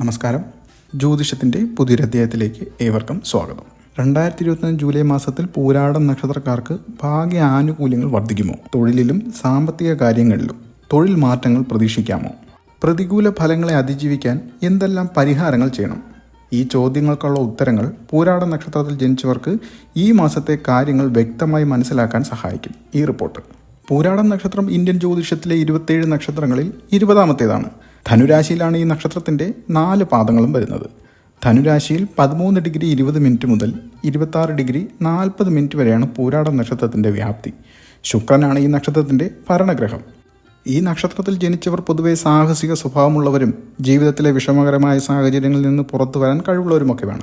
നമസ്കാരം. ജ്യോതിഷത്തിന്റെ പുതിയൊരധ്യായത്തിലേക്ക് ഏവർക്കും സ്വാഗതം. രണ്ടായിരത്തി ഇരുപത്തിയഞ്ച് ജൂലൈ മാസത്തിൽ പൂരാടം നക്ഷത്രക്കാർക്ക് ഭാഗ്യ ആനുകൂല്യങ്ങൾ വർദ്ധിക്കുമോ? തൊഴിലിലും സാമ്പത്തിക കാര്യങ്ങളിലും തൊഴിൽ മാറ്റങ്ങൾ പ്രതീക്ഷിക്കാമോ? പ്രതികൂല ഫലങ്ങളെ അതിജീവിക്കാൻ എന്തെല്ലാം പരിഹാരങ്ങൾ ചെയ്യണം? ഈ ചോദ്യങ്ങൾക്കുള്ള ഉത്തരങ്ങൾ പൂരാട നക്ഷത്രത്തിൽ ജനിച്ചവർക്ക് ഈ മാസത്തെ കാര്യങ്ങൾ വ്യക്തമായി മനസ്സിലാക്കാൻ സഹായിക്കും ഈ റിപ്പോർട്ട്. പൂരാടം നക്ഷത്രം ഇന്ത്യൻ ജ്യോതിഷത്തിലെ ഇരുപത്തേഴ് നക്ഷത്രങ്ങളിൽ ഇരുപതാമത്തേതാണ്. ധനുരാശിയിലാണ് ഈ നക്ഷത്രത്തിന്റെ നാല് പാദങ്ങളും വരുന്നത്. ധനുരാശിയിൽ പതിമൂന്ന് ഡിഗ്രി ഇരുപത് മിനിറ്റ് മുതൽ ഇരുപത്താറ് ഡിഗ്രി നാൽപ്പത് മിനിറ്റ് വരെയാണ് പൂരാട നക്ഷത്രത്തിന്റെ വ്യാപ്തി. ശുക്രനാണ് ഈ നക്ഷത്രത്തിന്റെ ഭരണഗ്രഹം. ഈ നക്ഷത്രത്തിൽ ജനിച്ചവർ പൊതുവെ സാഹസിക സ്വഭാവമുള്ളവരും ജീവിതത്തിലെ വിഷമകരമായ സാഹചര്യങ്ങളിൽ നിന്ന് പുറത്തു വരാൻ കഴിവുള്ളവരുമൊക്കെയാണ്.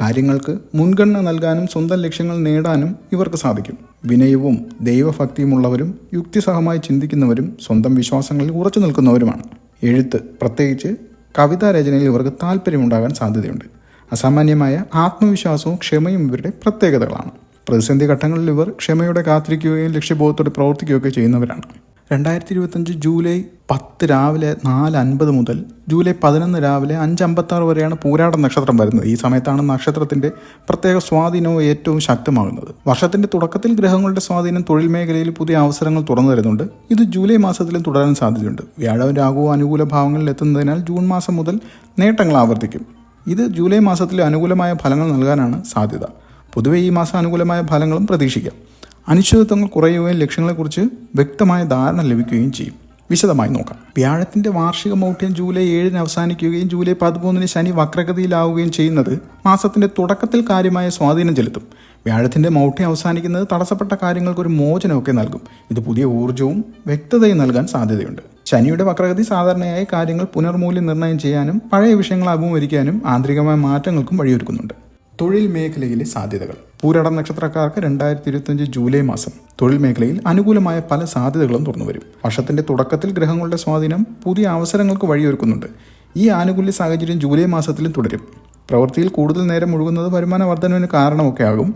കാര്യങ്ങൾക്ക് മുൻഗണന നൽകാനും സ്വന്തം ലക്ഷ്യങ്ങൾ നേടാനും ഇവർക്ക് സാധിക്കും. വിനയവും ദൈവഭക്തിയുമുള്ളവരും യുക്തിസഹമായി ചിന്തിക്കുന്നവരും സ്വന്തം വിശ്വാസങ്ങളിൽ ഉറച്ചു നിൽക്കുന്നവരുമാണ്. എഴുത്ത്. പ്രത്യേകിച്ച് കവിതാ രചനയിൽ ഇവർക്ക് താല്പര്യമുണ്ടാകാൻ സാധ്യതയുണ്ട്. അസാമാന്യമായ ആത്മവിശ്വാസവും ക്ഷമയും ഇവരുടെ പ്രത്യേകതകളാണ്. പ്രതിസന്ധി ഘട്ടങ്ങളിൽ ഇവർ ക്ഷമയോടെ കാത്തിരിക്കുകയും ലക്ഷ്യബോധത്തോടെ പ്രവർത്തിക്കുകയൊക്കെ ചെയ്യുന്നവരാണ്. രണ്ടായിരത്തി ഇരുപത്തഞ്ച് ജൂലൈ പത്ത് രാവിലെ നാല് അൻപത് മുതൽ ജൂലൈ പതിനൊന്ന് രാവിലെ അഞ്ച് അമ്പത്താറ് വരെയാണ് പൂരാട നക്ഷത്രം വരുന്നത്. ഈ സമയത്താണ് നക്ഷത്രത്തിന്റെ പ്രത്യേക സ്വാധീനവും ഏറ്റവും ശക്തമാകുന്നത്. വർഷത്തിന്റെ തുടക്കത്തിൽ ഗ്രഹങ്ങളുടെ സ്വാധീനം തൊഴിൽ മേഖലയിൽ പുതിയ അവസരങ്ങൾ തുറന്നു തരുന്നുണ്ട്. ഇത് ജൂലൈ മാസത്തിലും തുടരാൻ സാധ്യതയുണ്ട്. വ്യാഴവും രാഘവും അനുകൂല ഭാവങ്ങളിൽ എത്തുന്നതിനാൽ ജൂൺ മാസം മുതൽ നേട്ടങ്ങൾ ആവർത്തിക്കും. ഇത് ജൂലൈ മാസത്തിലെ അനുകൂലമായ ഫലങ്ങൾ നൽകാനാണ് സാധ്യത. പൊതുവെ ഈ മാസം അനുകൂലമായ ഫലങ്ങളും പ്രതീക്ഷിക്കാം. അനിശ്ചിതത്വങ്ങൾ കുറയുകയും ലക്ഷ്യങ്ങളെക്കുറിച്ച് വ്യക്തമായ ധാരണ ലഭിക്കുകയും ചെയ്യും. വിശദമായി നോക്കാം. വ്യാഴത്തിന്റെ വാർഷിക മൗഢ്യം ജൂലൈ ഏഴിന് അവസാനിക്കുകയും ജൂലൈ പതിമൂന്നിന് ശനി വക്രഗതിയിലാവുകയും ചെയ്യുന്നത് മാസത്തിന്റെ തുടക്കത്തിൽ കാര്യമായ സ്വാധീനം ചെലുത്തും. വ്യാഴത്തിന്റെ മൗഢ്യം അവസാനിക്കുന്നത് തടസ്സപ്പെട്ട കാര്യങ്ങൾക്ക് ഒരു മോചനമൊക്കെ നൽകും. ഇത് പുതിയ ഊർജവും വ്യക്തതയും നൽകാൻ സാധ്യതയുണ്ട്. ശനിയുടെ വക്രഗതി സാധാരണയായി കാര്യങ്ങൾ പുനർമൂല്യനിർണയം ചെയ്യാനും പഴയ വിഷയങ്ങൾ അഭിമുഖീകരിക്കാനും ആന്തരികമായ മാറ്റങ്ങൾക്കും വഴിയൊരുക്കുന്നുണ്ട്. തൊഴിൽ മേഖലയിലെ സാധ്യതകൾ. പൂരടം നക്ഷത്രക്കാർക്ക് രണ്ടായിരത്തി ഇരുപത്തിയഞ്ച് ജൂലൈ മാസം തൊഴിൽ മേഖലയിൽ അനുകൂലമായ പല സാധ്യതകളും തുറന്നു വരും വർഷത്തിന്റെ തുടക്കത്തിൽ ഗ്രഹങ്ങളുടെ സ്വാധീനം പുതിയ അവസരങ്ങൾക്ക് വഴിയൊരുക്കുന്നുണ്ട്. ഈ ആനുകൂല്യ സാഹചര്യം ജൂലൈ മാസത്തിലും തുടരും. പ്രവൃത്തിയിൽ കൂടുതൽ നേരം ഒഴുകുന്നത് വരുമാന വർധനവിന് കാരണമൊക്കെ ആകും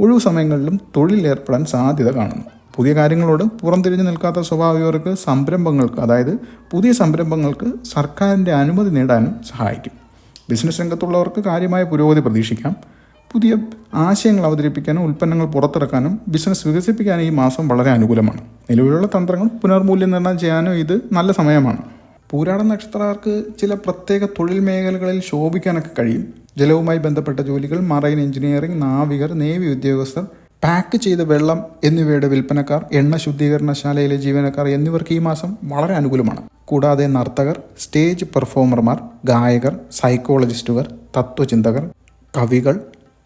ഒഴിവു സമയങ്ങളിലും തൊഴിൽ ഏർപ്പെടാൻ സാധ്യത കാണുന്നു. പുതിയ കാര്യങ്ങളോട് പുറംതിരിഞ്ഞു നിൽക്കാത്ത സ്വഭാവികർക്ക് സംരംഭങ്ങൾക്ക് അതായത് പുതിയ സംരംഭങ്ങൾക്ക് സർക്കാരിന്റെ അനുമതി നേടാനും സഹായിക്കും. ബിസിനസ് രംഗത്തുള്ളവർക്ക് കാര്യമായ പുരോഗതി പ്രതീക്ഷിക്കാം. പുതിയ ആശയങ്ങൾ അവതരിപ്പിക്കാനും ഉൽപ്പന്നങ്ങൾ പുറത്തിറക്കാനും ബിസിനസ് വികസിപ്പിക്കാനും ഈ മാസം വളരെ അനുകൂലമാണ്. നിലവിലുള്ള തന്ത്രങ്ങൾ പുനർമൂല്യനിർണയം ചെയ്യാനും ഇത് നല്ല സമയമാണ്. പൂരാട നക്ഷത്രക്കാർക്ക് ചില പ്രത്യേക തൊഴിൽ മേഖലകളിൽ ശോഭിക്കാനൊക്കെ കഴിയും. ജലവുമായി ബന്ധപ്പെട്ട ജോലികൾ മറൈൻ എഞ്ചിനീയറിംഗ് നാവികർ നേവി ഉദ്യോഗസ്ഥർ പാക്ക് ചെയ്ത വെള്ളം എന്നിവയുടെ വിൽപ്പനക്കാർ എണ്ണ ശുദ്ധീകരണശാലയിലെ ജീവനക്കാർ എന്നിവർക്ക് ഈ മാസം വളരെ അനുകൂലമാണ്. കൂടാതെ നർത്തകർ സ്റ്റേജ് പെർഫോമർമാർ ഗായകർ സൈക്കോളജിസ്റ്റുകൾ തത്വചിന്തകർ കവികൾ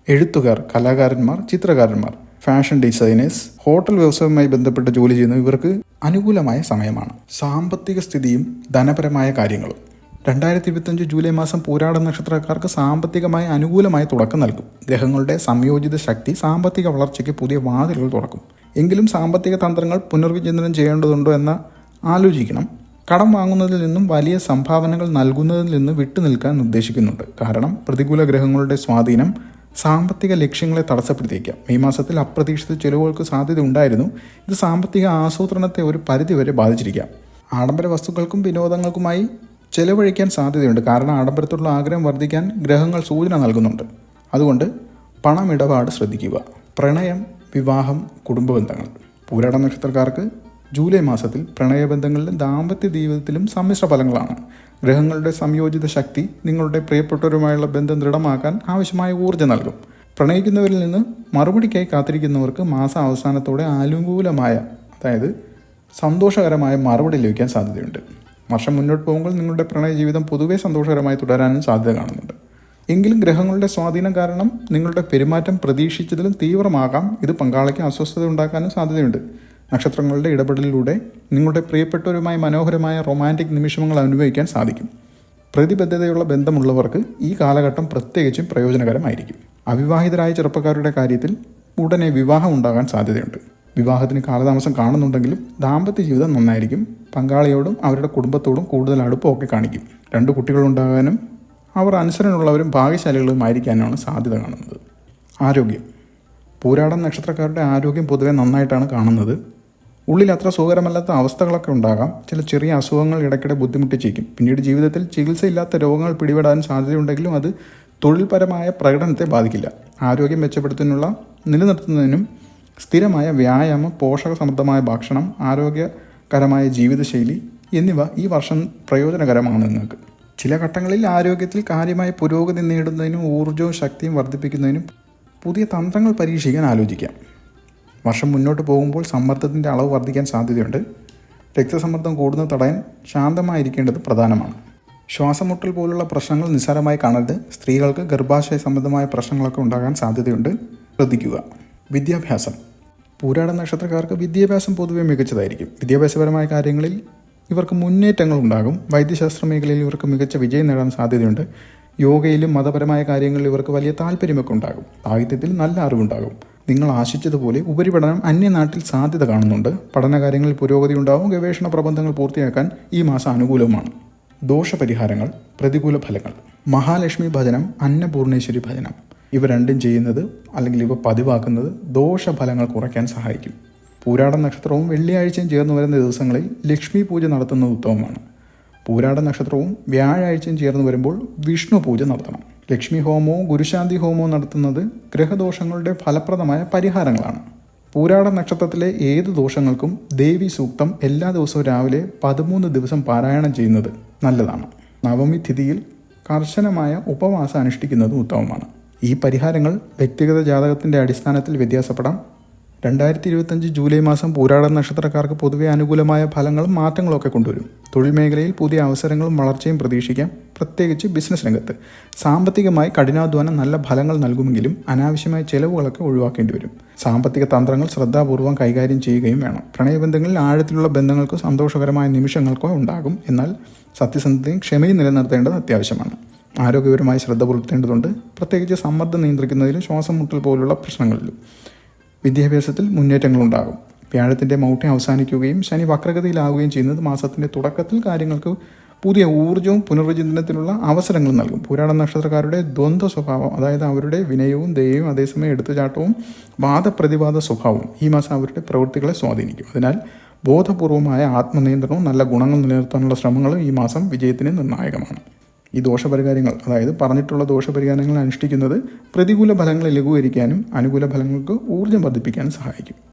എഴുത്തുകാർ കലാകാരന്മാർ ചിത്രകാരന്മാർ ഫാഷൻ ഡിസൈനേഴ്സ് ഹോട്ടൽ വ്യവസായവുമായി ബന്ധപ്പെട്ട് ജോലി ചെയ്യുന്ന ഇവർക്ക് അനുകൂലമായ സമയമാണ്. സാമ്പത്തിക സ്ഥിതിയും ധനപരമായ കാര്യങ്ങളും. രണ്ടായിരത്തി ഇരുപത്തഞ്ച് ജൂലൈ മാസം പൂരാട നക്ഷത്രക്കാർക്ക് സാമ്പത്തികമായി അനുകൂലമായ തുടക്കം നൽകും. ഗ്രഹങ്ങളുടെ സംയോജിത ശക്തി സാമ്പത്തിക വളർച്ചയ്ക്ക് പുതിയ വാതിലുകൾ തുറക്കും. എങ്കിലും സാമ്പത്തിക തന്ത്രങ്ങൾ പുനർവിചിന്തനം ചെയ്യേണ്ടതുണ്ടോ എന്ന് ആലോചിക്കണം. കടം വാങ്ങുന്നതിൽ നിന്നും വലിയ സംഭാവനകൾ നൽകുന്നതിൽ നിന്ന് വിട്ടുനിൽക്കാൻ ഉദ്ദേശിക്കുന്നുണ്ട് കാരണം പ്രതികൂല ഗ്രഹങ്ങളുടെ സ്വാധീനം സാമ്പത്തിക ലക്ഷ്യങ്ങളെ തടസ്സപ്പെടുത്തിയേക്കാം. മെയ് മാസത്തിൽ അപ്രതീക്ഷിത ചെലവുകൾക്ക് സാധ്യത ഉണ്ടായിരുന്നു. ഇത് സാമ്പത്തിക ആസൂത്രണത്തെ ഒരു പരിധിവരെ ബാധിച്ചിരിക്കാം. ആഡംബര വസ്തുക്കൾക്കും വിനോദങ്ങൾക്കുമായി ചെലവഴിക്കാൻ സാധ്യതയുണ്ട്. കാരണം ആഡംബരത്തോടുള്ള ആഗ്രഹം വർദ്ധിക്കാൻ ഗ്രഹങ്ങൾ സൂചന നൽകുന്നുണ്ട്. അതുകൊണ്ട് പണമിടപാട് ശ്രദ്ധിക്കുക. പ്രണയം വിവാഹം കുടുംബ ബന്ധങ്ങൾ പൂരാട നക്ഷത്രക്കാർക്ക് ജൂലൈ മാസത്തിൽ പ്രണയബന്ധങ്ങളിലും ദാമ്പത്യ ജീവിതത്തിലും സമ്മിശ്ര ഫലങ്ങളാണ്. ഗ്രഹങ്ങളുടെ സംയോജിത ശക്തി നിങ്ങളുടെ പ്രിയപ്പെട്ടവരുമായുള്ള ബന്ധം ദൃഢമാക്കാൻ ആവശ്യമായ ഊർജം നൽകും. പ്രണയിക്കുന്നവരിൽ നിന്ന് മറുപടിക്കായി കാത്തിരിക്കുന്നവർക്ക് മാസ അവസാനത്തോടെ അനുകൂലമായ അതായത് സന്തോഷകരമായ മറുപടി ലഭിക്കാൻ സാധ്യതയുണ്ട്. വർഷം മുന്നോട്ട് പോകുമ്പോൾ നിങ്ങളുടെ പ്രണയ ജീവിതം പൊതുവേ സന്തോഷകരമായി തുടരാനും സാധ്യത കാണുന്നുണ്ട്. എങ്കിലും ഗ്രഹങ്ങളുടെ സ്വാധീനം കാരണം നിങ്ങളുടെ പെരുമാറ്റം പ്രതീക്ഷിച്ചതിലും തീവ്രമാകാം. ഇത് പങ്കാളിക്ക് അസ്വസ്ഥത ഉണ്ടാക്കാനും സാധ്യതയുണ്ട്. നക്ഷത്രങ്ങളുടെ ഇടപെടലിലൂടെ നിങ്ങളുടെ പ്രിയപ്പെട്ടവരുമായി മനോഹരമായ റൊമാന്റിക് നിമിഷങ്ങൾ അനുഭവിക്കാൻ സാധിക്കും. പ്രതിബദ്ധതയുള്ള ബന്ധമുള്ളവർക്ക് ഈ കാലഘട്ടം പ്രത്യേകിച്ചും പ്രയോജനകരമായിരിക്കും. അവിവാഹിതരായ ചെറുപ്പക്കാരുടെ കാര്യത്തിൽ ഉടനെ വിവാഹം ഉണ്ടാകാൻ സാധ്യതയുണ്ട്. വിവാഹത്തിന് കാലതാമസം കാണുന്നുണ്ടെങ്കിലും ദാമ്പത്യ ജീവിതം നന്നായിരിക്കും. പങ്കാളിയോടും അവരുടെ കുടുംബത്തോടും കൂടുതൽ അടുപ്പമൊക്കെ കാണിക്കും. രണ്ട് കുട്ടികളുണ്ടാകാനും അവർ അനുസരണമുള്ളവരും ഭാഗ്യശാലികളുമായിരിക്കാനാണ് സാധ്യത കാണുന്നത്. ആരോഗ്യം. പൂരാടം നക്ഷത്രക്കാരുടെ ആരോഗ്യം പൊതുവെ നന്നായിട്ടാണ് കാണുന്നത്. ഉള്ളിൽ അത്ര സുഖകരമല്ലാത്ത അവസ്ഥകളൊക്കെ ഉണ്ടാകാം. ചില ചെറിയ അസുഖങ്ങൾ ഇടയ്ക്കിടെ ബുദ്ധിമുട്ടിച്ചേക്കും പിന്നീട് ജീവിതത്തിൽ ചികിത്സയില്ലാത്ത രോഗങ്ങൾ പിടിപെടാൻ സാധ്യതയുണ്ടെങ്കിലും അത് തൊഴിൽപരമായ പ്രകടനത്തെ ബാധിക്കില്ല. ആരോഗ്യം മെച്ചപ്പെടുത്തുന്നതിനുള്ള നിലനിർത്തുന്നതിനും സ്ഥിരമായ വ്യായാമം പോഷക സമൃദ്ധമായ ഭക്ഷണം ആരോഗ്യകരമായ ജീവിതശൈലി എന്നിവ ഈ വർഷം പ്രയോജനകരമാണ് നിങ്ങൾക്ക്. ചില ഘട്ടങ്ങളിൽ ആരോഗ്യത്തിൽ കാര്യമായ പുരോഗതി നേടുന്നതിനും ഊർജവും ശക്തിയും വർദ്ധിപ്പിക്കുന്നതിനും പുതിയ തന്ത്രങ്ങൾ പരീക്ഷിക്കാൻ ആലോചിക്കാം. വർഷം മുന്നോട്ട് പോകുമ്പോൾ സമ്മർദ്ദത്തിന്റെ അളവ് വർദ്ധിക്കാൻ സാധ്യതയുണ്ട്. രക്തസമ്മർദ്ദം കൂടുന്നത് തടയാൻ ശാന്തമായിരിക്കേണ്ടത് പ്രധാനമാണ്. ശ്വാസമുട്ടൽ പോലുള്ള പ്രശ്നങ്ങൾ നിസ്സാരമായി കാണരുത്. സ്ത്രീകൾക്ക് ഗർഭാശയ സംബന്ധമായ പ്രശ്നങ്ങളൊക്കെ ഉണ്ടാകാൻ സാധ്യതയുണ്ട്. ശ്രദ്ധിക്കുക. വിദ്യാഭ്യാസം. പൂരാട നക്ഷത്രക്കാർക്ക് വിദ്യാഭ്യാസം പൊതുവെ മികച്ചതായിരിക്കും. വിദ്യാഭ്യാസപരമായ കാര്യങ്ങളിൽ ഇവർക്ക് മുന്നേറ്റങ്ങൾ ഉണ്ടാകും. വൈദ്യശാസ്ത്ര മേഖലയിൽ ഇവർക്ക് മികച്ച വിജയം നേടാൻ സാധ്യതയുണ്ട്. യോഗയിലും മതപരമായ കാര്യങ്ങളിൽ ഇവർക്ക് വലിയ താല്പര്യമൊക്കെ ഉണ്ടാകും. സാഹിത്യത്തിൽ നല്ല അറിവുണ്ടാകും. നിങ്ങൾ ആശിച്ചതുപോലെ ഉപരിപഠനം അന്യനാട്ടിൽ സാധ്യത കാണുന്നുണ്ട്. പഠനകാര്യങ്ങളിൽ പുരോഗതി ഉണ്ടാവും. ഗവേഷണ പ്രബന്ധങ്ങൾ പൂർത്തിയാക്കാൻ ഈ മാസം അനുകൂലമാണ് ദോഷപരിഹാരങ്ങൾ പ്രതികൂല ഫലങ്ങൾ. മഹാലക്ഷ്മി ഭജനം അന്നപൂർണേശ്വരി ഭജനം. ഇവ രണ്ടും ചെയ്യുന്നത് അല്ലെങ്കിൽ ഇവ പതിവാക്കുന്നത് ദോഷഫലങ്ങൾ കുറയ്ക്കാൻ സഹായിക്കും. പൂരാട നക്ഷത്രവും വെള്ളിയാഴ്ചയും ചേർന്ന് വരുന്ന ദിവസങ്ങളിൽ ലക്ഷ്മി പൂജ നടത്തുന്നത് ഉത്തമമാണ്. പൂരാട നക്ഷത്രവും വ്യാഴാഴ്ചയും ചേർന്ന് വരുമ്പോൾ വിഷ്ണു പൂജ നടത്തണം. ലക്ഷ്മി ഹോമവും ഗുരുശാന്തി ഹോമവും നടത്തുന്നത് ഗ്രഹദോഷങ്ങളുടെ ഫലപ്രദമായ പരിഹാരങ്ങളാണ്. പൂരാട നക്ഷത്രത്തിലെ ഏത് ദോഷങ്ങൾക്കും ദേവി സൂക്തം എല്ലാ ദിവസവും രാവിലെ പതിമൂന്ന് ദിവസം പാരായണം ചെയ്യുന്നത് നല്ലതാണ്. നവമി തിഥിയിൽ കർശനമായ ഉപവാസം അനുഷ്ഠിക്കുന്നതും ഉത്തമമാണ്. ഈ പരിഹാരങ്ങൾ വ്യക്തിഗത ജാതകത്തിന്റെ അടിസ്ഥാനത്തിൽ വ്യത്യാസപ്പെടാം. രണ്ടായിരത്തി ഇരുപത്തഞ്ച് ജൂലൈ മാസം പൂരാട നക്ഷത്രക്കാർക്ക് പൊതുവെ അനുകൂലമായ ഫലങ്ങളും മാറ്റങ്ങളൊക്കെ കൊണ്ടുവരും. തൊഴിൽ മേഖലയിൽ പുതിയ അവസരങ്ങളും വളർച്ചയും പ്രതീക്ഷിക്കാം. പ്രത്യേകിച്ച് ബിസിനസ് രംഗത്ത്. സാമ്പത്തികമായി കഠിനാധ്വാനം നല്ല ഫലങ്ങൾ നൽകുമെങ്കിലും അനാവശ്യമായ ചെലവുകളൊക്കെ ഒഴിവാക്കേണ്ടി വരും. സാമ്പത്തിക തന്ത്രങ്ങൾ ശ്രദ്ധാപൂർവം കൈകാര്യം ചെയ്യുകയും വേണം. പ്രണയബന്ധങ്ങളിൽ ആഴത്തിലുള്ള ബന്ധങ്ങൾക്കോ സന്തോഷകരമായ നിമിഷങ്ങൾക്കോ ഉണ്ടാകും. എന്നാൽ സത്യസന്ധതയും ക്ഷമയും നിലനിർത്തേണ്ടത് അത്യാവശ്യമാണ്. ആരോഗ്യപരമായി ശ്രദ്ധ പുലർത്തേണ്ടതുണ്ട്. പ്രത്യേകിച്ച് സമ്മർദ്ദം നിയന്ത്രിക്കുന്നതിലും ശ്വാസം മുട്ടൽ പോലുള്ള പ്രശ്നങ്ങളിലും വിദ്യാഭ്യാസത്തിൽ മുന്നേറ്റങ്ങളുണ്ടാകും. വ്യാഴത്തിന്റെ മൗഢ്യം അവസാനിക്കുകയും ശനി വക്രഗതിയിലാവുകയും ചെയ്യുന്നത് മാസത്തിന്റെ തുടക്കത്തിൽ കാര്യങ്ങൾക്ക് പുതിയ ഊർജവും പുനർവിചിന്തനത്തിനുള്ള അവസരങ്ങൾ നൽകും. പുരാണ നക്ഷത്രക്കാരുടെ ദ്വന്ദ്വ സ്വഭാവം അതായത് അവരുടെ വിനയവും ദയവും അതേസമയം എടുത്തുചാട്ടവും വാദപ്രതിവാദ സ്വഭാവവും ഈ മാസം അവരുടെ പ്രവൃത്തികളെ സ്വാധീനിക്കും. അതിനാൽ ബോധപൂർവമായ ആത്മനിയന്ത്രണവും നല്ല ഗുണങ്ങൾ നിലനിർത്താനുള്ള ശ്രമങ്ങളും ഈ മാസം വിജയത്തിന് നിർണായകമാണ്. ഈ ദോഷപരിഹാരങ്ങൾ അതായത് പറഞ്ഞിട്ടുള്ള ദോഷപരിഹാരങ്ങൾ അനുഷ്ഠിക്കുന്നത് പ്രതികൂല ഫലങ്ങളെ ലഘൂകരിക്കാനും അനുകൂല ഫലങ്ങൾക്ക് ഊർജം വർദ്ധിപ്പിക്കാനും സഹായിക്കും.